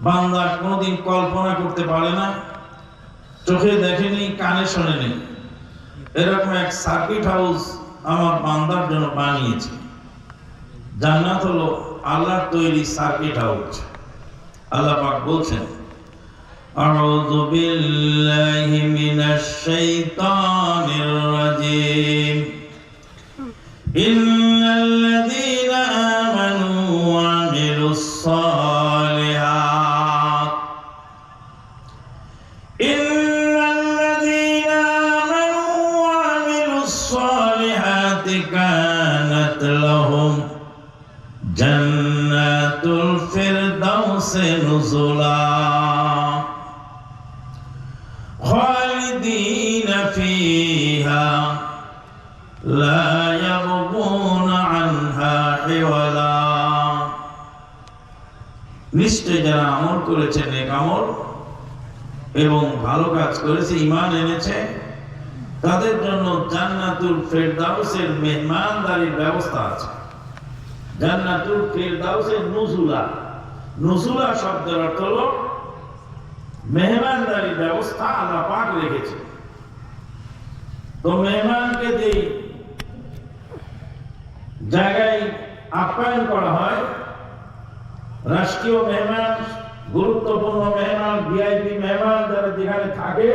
বান্দা কোনোদিন কল্পনা করতে পারে না চোখে দেখেনি কানে শোনেনি এরকম এক সার্কিট হাউস আমার বান্দার জন্য বানিয়েছে জান্নাত হলো আল্লাহর তৈরি সার্কিট হাউস আল্লাহ পাক বলছেন أعوذ بالله من الشيطان الرجيم إن الذين خالدين فيها لا يبغون عنها حولا নিশ্চয় যারা আমল করেছে নেক আমল এবং ভালো কাজ করেছে ইমান এনেছে তাদের জন্য জান্নাতুল ফেরদাউসের মেহমানদারির ব্যবস্থা আছে জান্নাতুল ফেরদাউসের নুজুলা শব্দের অর্থ হলো মেহমানদারির ব্যবস্থা আল্লাহ পাক রেখেছে। তো মেহমানকে যে জায়গায় আপ্যায়ন করা হয়, রাষ্ট্রীয় মেহমান, গুরুত্বপূর্ণ মেহমান, ভিআইপি মেহমান যারা যেখানে থাকে,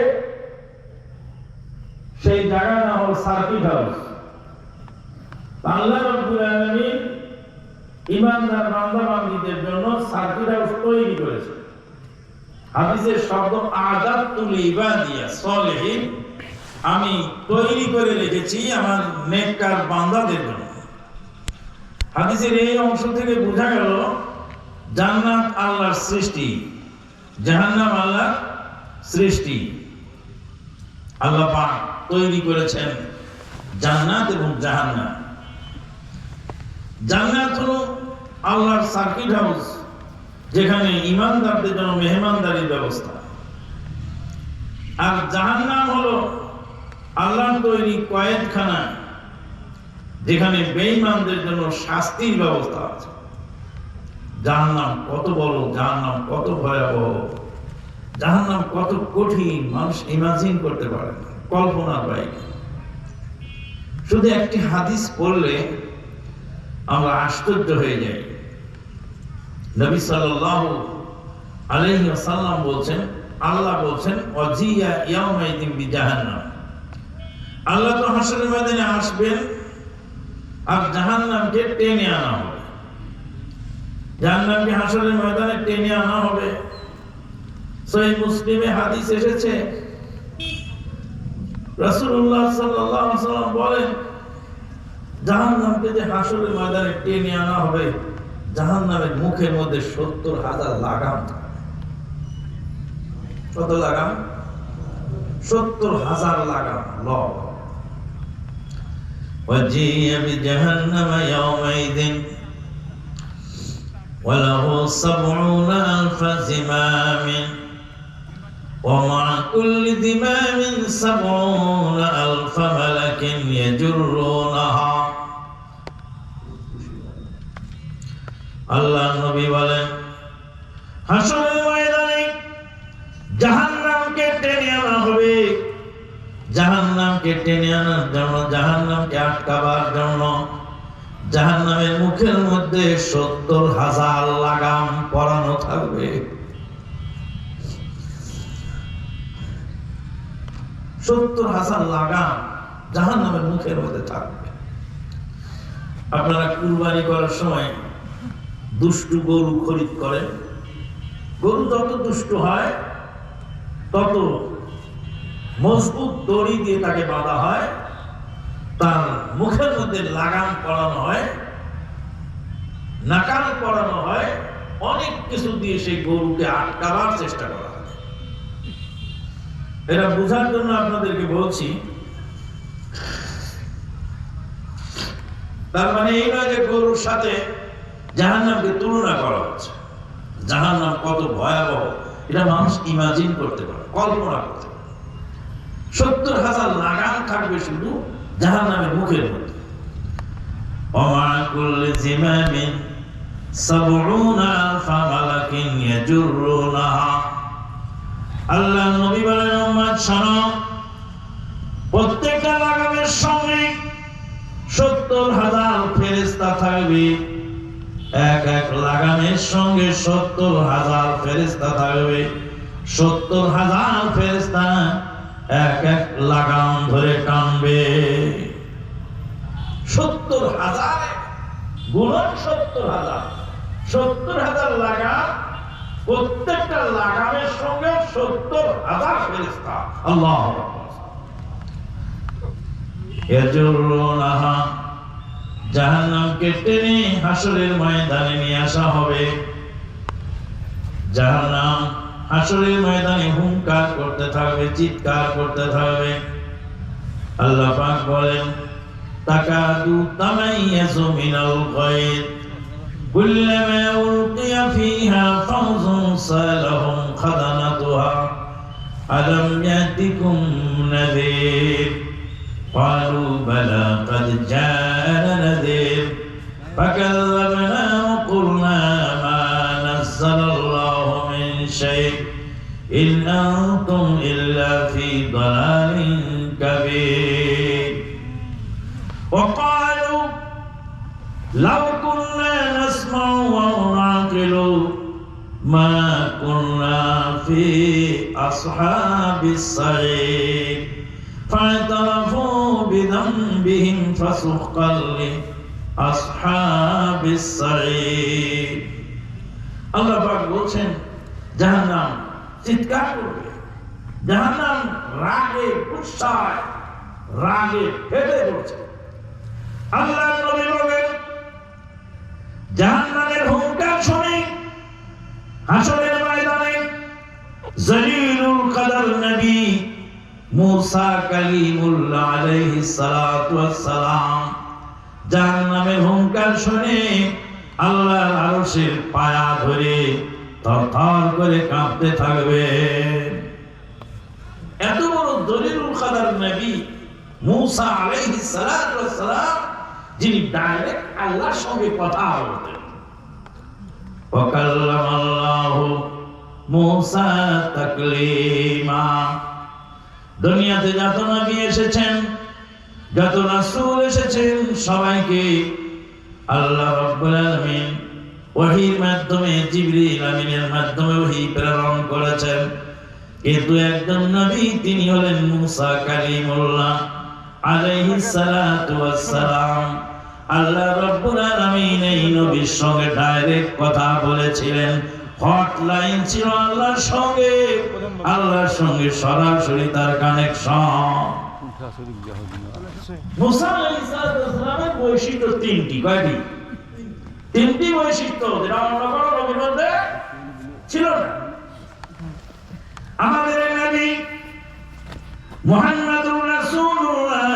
সেই জায়গার নাম হল সার্কিট হাউস। আল্লাহ রব্বুল আলামিন ইমানদার বান্দা বান্দীদের জন্য সার্কিট হাউস তৈরি করেছে। হাদিসের শব্দ আজাদ তুল ইবাদিয়া সলিহিন। আমি তৈরি করে রেখেছি আমার নেককার বান্দাদের জন্য। হাদিসের এই অংশ থেকে বোঝা গেল, জান্নাত আল্লাহর সৃষ্টি, জাহান্নাম আল্লাহর সৃষ্টি। আল্লাহ পাক তৈরি করেছেন জান্নাত এবং জাহান্নাম। জান্নাত হলো আল্লাহর সার্কিট হাউস যেখানে ইমানদারদের জন্য মেহমানদারির ব্যবস্থা। আর জাহান্নাম হলো আল্লাহর তৈরি কয়েদখানা যেখানে বেঈমানদের জন্য শাস্তির ব্যবস্থা আছে। জাহান্নাম কত বড়, জাহান্নাম কত ভয়াবহ, জাহান্নাম কত কঠিন, মানুষ ইমাজিন করতে পারে না, কল্পনার বাইরে। শুধু একটি হাদিস পড়লে আমরা আশ্চর্য হয়ে যাই। নবী সাল্লাল্লাহু আলাইহি ওয়াসাল্লাম বলছেন, আল্লাহ বলছেন, অজিয়া ইয়াউমাইদিন আল্লাহ তো হাসরের ময়দানে আসবেন আর জাহান্নামকে টেনে আনা হবে। জাহান্নামকে হাসরের ময়দানে টেনে আনা হবে। সহিহ মুসলিমে হাদিস এসেছে। রাসূলুল্লাহ সাল্লাল্লাহু আলাইহি ওয়াসাল্লাম বলেন জাহান্নামকে যে হাসরের ময়দানে টেনে আনা হবে জাহান্নামের মুখের মধ্যে সত্তর হাজার লাগাম থাকবে। কত লাগাম সত্তর হাজার লাগাম ল وجيء بجهنم يومئذ وله سبعون ألف زمام ومع كل زمام سبعون ألف টেনে আনার জন্য জাহান্নামকে আটকাবার জন্য। জাহান্নামের মুখের মধ্যে সত্তর হাজার লাগাম পরানো থাকবে। সত্তর হাজার লাগাম জাহান্নামের মুখের মধ্যে থাকবে। আপনারা কুরবানি করার সময় দুষ্টু গরু খরিদ করেন। গরু যত দুষ্ট হয়, তত মজবুত দড়ি দিয়ে তাকে বাঁধা হয়। তার মুখের মধ্যে লাগাম পড়ানো হয় নাকাল পড়ানো হয়, অনেক কিছু দিয়ে সেই গরুকে আটকাবার চেষ্টা করা এটা বোঝার জন্য আপনাদেরকে বলছি, তার মানে এই নয় যে গরুর সাথে জাহান্নামকে তুলনা করা হচ্ছে। জাহান্নাম কত ভয়াবহ, এটা মানুষ ইমাজিন করতে পারে, কল্পনা করতে সত্তর হাজার লাগাম থাকবে শুধু জাহান নামের মুখের মধ্যে। প্রত্যেকটা লাগামের সঙ্গে সত্তর হাজার থাকবে। এক এক সঙ্গে সত্তর হাজার ফেরিস্তা থাকবে। সত্তর হাজার ফেরিস্তা এক এক লাগাম ধরে টানবে। সত্তর হাজার, গুণন সত্তর হাজার। সত্তর হাজার লাগাম, প্রত্যেকটা লাগামের সঙ্গে সত্তর হাজার ফেরেস্তা আল্লাহ জাহান্নামকে টেনে হাসরের ময়দানে নিয়ে আসা হবে। জাহান্নাম হাসরের ময়দানে হুঙ্কার করতে থাকবে চিৎকার করতে থাকবে আল্লাহ পাক বলেন তাকাদু তামাইয়াজু মিনাল গায়র كلما ألقي فيها فوز سالهم خزنتها ألم يأتكم نذير قالوا بلى قد جاءنا نذير فكذبنا إن أنتم إلا في ضلال كبير وقالوا لو كنا نسمع أو نعقل ما كنا في أصحاب السعير فاعترفوا بذنبهم فسحقا لأصحاب السعير আল্লাহ পাক বলছেন জাহান্নাম চিৎকার করবে। জাহান্নাম রাগে গুসায় রাগে ফেটে পড়ছে। আল্লাহ নবী বলেন, জাহান্নামের হুঙ্কার শুনে, হাসরের ময়দানে জলিলুল কদর নবী মুসা কালিমুল্লাহ আলাইহিস সালাতু ওয়াস সালাম জাহান্নামের হুঙ্কার শুনে আল্লাহর আরশের পায়া ধরে থরথর করে কাঁপতে থাকবে এত বড় দলিলুল কদর নবী মুসা আলাইহিস সালাতু ওয়াস সালাম যিনি ডাইরেক্ট আল্লাহর সঙ্গে কথা বলতেন وكلم الله موسى تكليما দুনিয়াতে যত নবী এসেছেন যত রাসূল এসেছেন সবাইকে আল্লাহ রাব্বুল আলামিন ওহীর মাধ্যমে জিবরিল আমিনের মাধ্যমে ওহী প্রেরণ করেছেন। কিন্তু একজন নবী তিনি হলেন মুসা কালিমুল্লাহ আলাইহিস সালাতু ওয়াস সালাম আল্লাহ রব্বুল আলামিন এই নবীর সঙ্গে ডাইরেক্ট কথা বলেছিলেন। হটলাইন ছিল আল্লাহর সঙ্গে। আল্লাহর সঙ্গে সরাসরি তার কানেকশন মুসা আলাইহিস সালামের বৈশিষ্ট্য তিনটি কয়টি? তিনটি বৈশিষ্ট্য যেটা অন্য কোনো নবীর মধ্যে ছিল না। আমাদের নবী মুহাম্মাদুর রাসূলুল্লাহ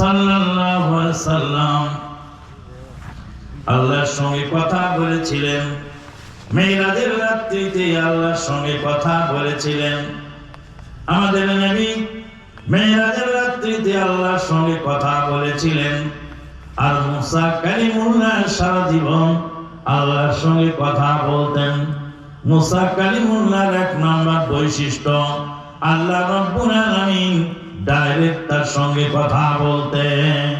সাল্লাল্লাহু আলাইহি সাল্লাম আল্লাহর সঙ্গে কথা বলেছিলেন। মেয়েরাদের রাত্রিতে আল্লাহর সঙ্গে কথা বলেছিলেন। আমাদের নবী মেয়েরাদের রাত্রিতে আল্লাহর সঙ্গে কথা বলেছিলেন। আর মুসা কালিমুল্লাহ সারা জীবন আল্লাহর সঙ্গে কথা বলতেন। মুসা কালিমুল্লাহর এক নাম্বার বৈশিষ্ট্য, আল্লাহ রব্বুল আলামিন ডাইরেক্ট তার সঙ্গে কথা বলতেন।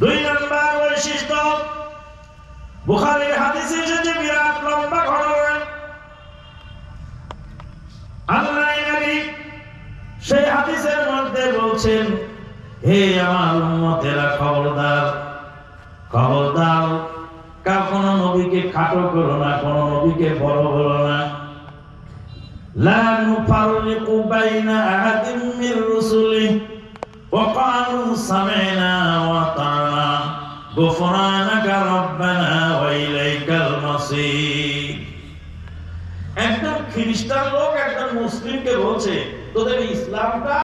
দুই নাম্বার বৈশিষ্ট্য, বুখারীর হাদিসে এসেছে, বিরাট লম্বা ঘটনা। আল্লাহ সেই হাদিসের মধ্যে বলছেন হে আমার উম্মতেরা, খবরদার খবর দাও কা কোনো নবীকে খাটো করো না, কোনো নবীকে বড় বলো না। লা নুফাররিকু বাইনা আহাদিম মির রুসুলি, ওয়া সামি'না ওয়া আতা'না গুফরানাকা রাব্বানা ওয়া ইলাইকাল মাসীর। একজন খ্রিস্টান লোক, একজন মুসলিমকে বলছে, তোদের ইসলামটা